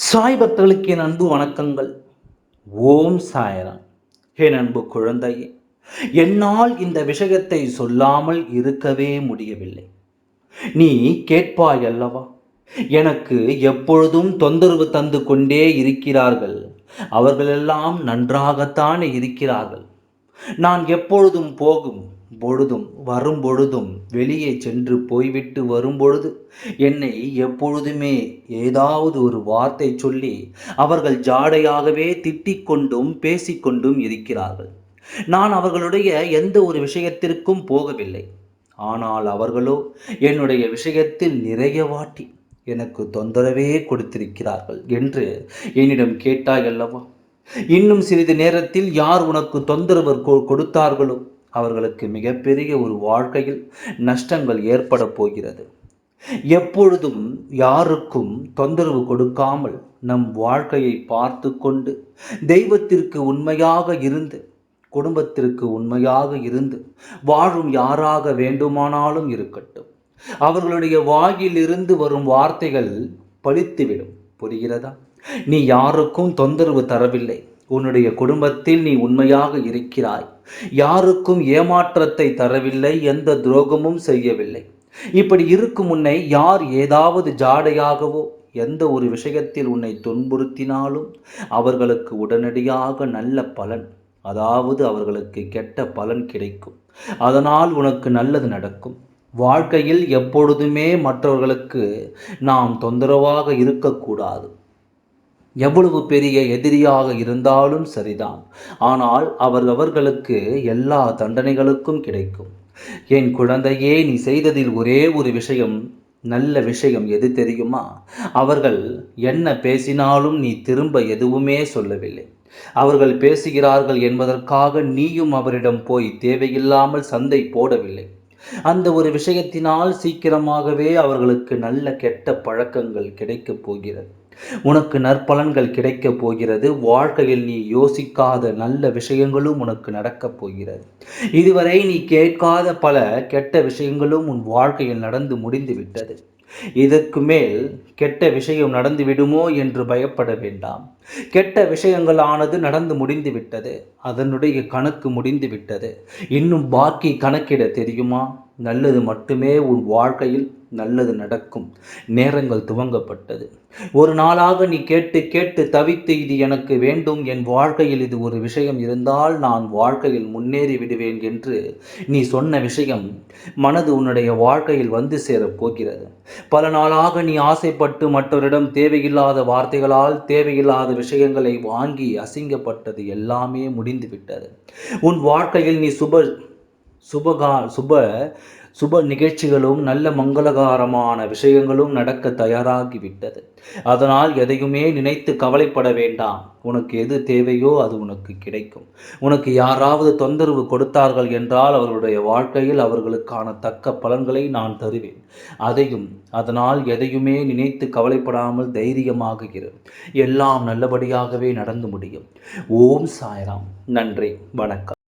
சாய் பக்தர்களுக்கு என் அன்பு வணக்கங்கள். ஓம் சாயராம். என் அன்பு குழந்தையே என்னால் இந்த விஷயத்தை சொல்லாமல் இருக்கவே முடியவில்லை. நீ கேட்பாய் அல்லவா? எனக்கு எப்பொழுதும் தொந்தரவு தந்து கொண்டே இருக்கிறார்கள். அவர்களெல்லாம் நன்றாகத்தானே இருக்கிறார்கள். நான் எப்பொழுதும் போகும் பொழுதும் வரும்பொழுதும் வெளியே சென்று போய்விட்டு வரும்பொழுது என்னை எப்பொழுதுமே ஏதாவது ஒரு வார்த்தை சொல்லி அவர்கள் ஜாடையாகவே திட்டிக்கொண்டும் பேசிக்கொண்டும் இருக்கிறார்கள். நான் அவர்களுடைய எந்த ஒரு விஷயத்திற்கும் போகவில்லை. ஆனால் அவர்களோ என்னுடைய விஷயத்தில் நிறைய வாட்டி எனக்கு தொந்தரவே கொடுத்திருக்கிறார்கள் என்று என்னிடம் கேட்டாய் அல்லவா? இன்னும் சிறிது நேரத்தில் யார் உனக்கு தொந்தரவு கொடுத்தார்களோ? அவர்களுக்கு மிகப்பெரிய ஒரு வாழ்க்கையில் நஷ்டங்கள் ஏற்பட போகிறது. எப்பொழுதும் யாருக்கும் தொந்தரவு கொடுக்காமல் நம் வாழ்க்கையை பார்த்து கொண்டு தெய்வத்திற்கு உண்மையாக இருந்து குடும்பத்திற்கு உண்மையாக இருந்து வாழும் யாராக வேண்டுமானாலும் இருக்கட்டும். அவர்களுடைய வாயிலிருந்து வரும் வார்த்தைகள் பழித்துவிடும். புரிகிறதா? நீ யாருக்கும் தொந்தரவு தரவில்லை. உன்னுடைய குடும்பத்தில் நீ உண்மையாக இருக்கிறாய். யாருக்கும் ஏமாற்றத்தை தரவில்லை எந்த துரோகமும் செய்யவில்லை. இப்படி இருக்கும் உன்னை யார் ஏதாவது ஜாடையாகவோ எந்த ஒரு விஷயத்தில் உன்னை துன்புறுத்தினாலும் அவர்களுக்கு உடனடியாக நல்ல பலன் அதாவது அவர்களுக்கு கெட்ட பலன் கிடைக்கும். அதனால் உனக்கு நல்லது நடக்கும். வாழ்க்கையில் எப்பொழுதுமே மற்றவர்களுக்கு நாம் தொந்தரவாக இருக்கக்கூடாது. எவ்வளவு பெரிய எதிரியாக இருந்தாலும் சரிதான். ஆனால் அவர் அவர்களுக்கு எல்லா தண்டனைகளுக்கும் கிடைக்கும். என் குழந்தையே நீ செய்ததில் ஒரே ஒரு விஷயம் நல்ல விஷயம் எது தெரியுமா? அவர்கள் என்ன பேசினாலும் நீ திரும்ப எதுவுமே சொல்லவில்லை. அவர்கள் பேசுகிறார்கள் என்பதற்காக நீயும் அவரிடம் போய் தேவையில்லாமல் சந்தை போடவில்லை. அந்த ஒரு விஷயத்தினால் சீக்கிரமாகவே அவர்களுக்கு நல்ல கெட்ட பழக்கங்கள் கிடைக்கப் போகிறது. உனக்கு நற்பலன்கள் கிடைக்கப் போகிறது. வாழ்க்கையில் நீ யோசிக்காத நல்ல விஷயங்களும் உனக்கு நடக்கப் போகிறது. இதுவரை நீ கேட்காத பல கெட்ட விஷயங்களும் உன் வாழ்க்கையில் நடந்து முடிந்து விட்டது. இதற்கு மேல் கெட்ட விஷயம் நடந்து விடுமோ என்று பயப்பட வேண்டாம். கெட்ட விஷயங்களானது நடந்து முடிந்து விட்டது. அதனுடைய கணக்கு முடிந்து விட்டது. இன்னும் பாக்கி கணக்கிட தெரியுமா? நல்லது மட்டுமே உன் வாழ்க்கையில் நல்லது நடக்கும். நேரங்கள் துவங்கப்பட்டது. ஒரு நாளாக நீ கேட்டு கேட்டு தவித்து இது எனக்கு வேண்டும் என் வாழ்க்கையில் இது ஒரு விஷயம் இருந்தால் நான் வாழ்க்கையில் முன்னேறி விடுவேன் என்று நீ சொன்ன விஷயம் மனது உன்னுடைய வாழ்க்கையில் வந்து சேரப் போகிறது. பல நாளாக நீ ஆசைப்பட்டு மற்றவரிடம் தேவையில்லாத வார்த்தைகளால் தேவையில்லாத விஷயங்களை வாங்கி அசிங்கப்பட்டது எல்லாமே முடிந்துவிட்டது. உன் வாழ்க்கையில் நீ சுப சுபகா சுப சுப நிகழ்ச்சிகளும் நல்ல மங்களகாரமான விஷயங்களும் நடக்க தயாராகிவிட்டது. அதனால் எதையுமே நினைத்து கவலைப்பட வேண்டாம். உனக்கு எது தேவையோ அது உனக்கு கிடைக்கும். உனக்கு யாராவது தொந்தரவு கொடுத்தார்கள் என்றால் அவர்களுடைய வாழ்க்கையில் அவர்களுக்கான தக்க பலன்களை நான் தருவேன். அதையும் அதனால் எதையுமே நினைத்து கவலைப்படாமல் தைரியமாக இரு. எல்லாம் நல்லபடியாகவே நடந்து முடியும். ஓம் சாய்ராம். நன்றி. வணக்கம்.